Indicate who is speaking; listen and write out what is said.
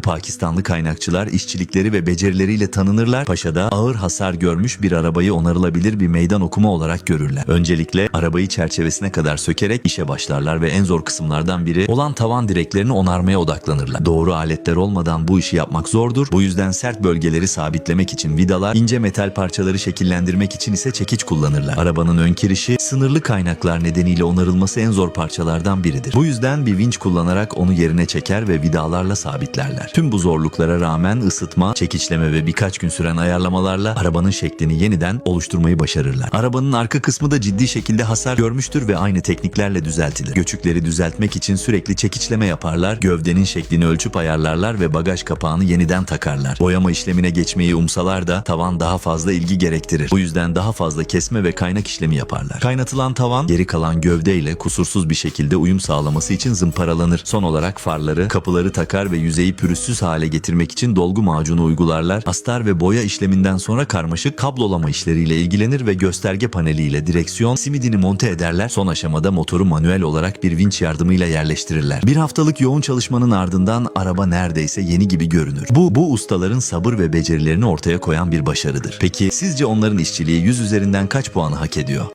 Speaker 1: Bu Pakistanlı kaynakçılar işçilikleri ve becerileriyle tanınırlar. Paşa'da ağır hasar görmüş bir arabayı onarılabilir bir meydan okuma olarak görürler. Öncelikle arabayı çerçevesine kadar sökerek işe başlarlar ve en zor kısımlardan biri olan tavan direklerini onarmaya odaklanırlar. Doğru aletler olmadan bu işi yapmak zordur. Bu yüzden sert bölgeleri sabitlemek için vidalar, ince metal parçaları şekillendirmek için ise çekiç kullanırlar. Arabanın ön kirişi sınırlı kaynaklar nedeniyle onarılması en zor parçalardan biridir. Bu yüzden bir vinç kullanarak onu yerine çeker ve vidalarla sabitlerler. Tüm bu zorluklara rağmen ısıtma, çekiçleme ve birkaç gün süren ayarlamalarla arabanın şeklini yeniden oluşturmayı başarırlar. Arabanın arka kısmı da ciddi şekilde hasar görmüştür ve aynı tekniklerle düzeltilir. Göçükleri düzeltmek için sürekli çekiçleme yaparlar, gövdenin şeklini ölçüp ayarlarlar ve bagaj kapağını yeniden takarlar. Boyama işlemine geçmeyi umsalar da tavan daha fazla ilgi gerektirir. Bu yüzden daha fazla kesme ve kaynak işlemi yaparlar. Kaynatılan tavan geri kalan gövde ile kusursuz bir şekilde uyum sağlaması için zımparalanır. Son olarak farları, kapıları takar ve yüzeyi pürüzsüz hale getirmek için dolgu macunu uygularlar. Astar ve boya işleminden sonra karmaşık kablolama işleriyle ilgilenir ve gösterge paneliyle direksiyon simidini monte ederler. Son aşamada motoru manuel olarak bir vinç yardımıyla yerleştirirler. Bir haftalık yoğun çalışmanın ardından araba neredeyse yeni gibi görünür. Bu, bu ustaların sabır ve becerilerini ortaya koyan bir başarıdır. Peki sizce onların işçiliği 100 üzerinden kaç puanı hak ediyor?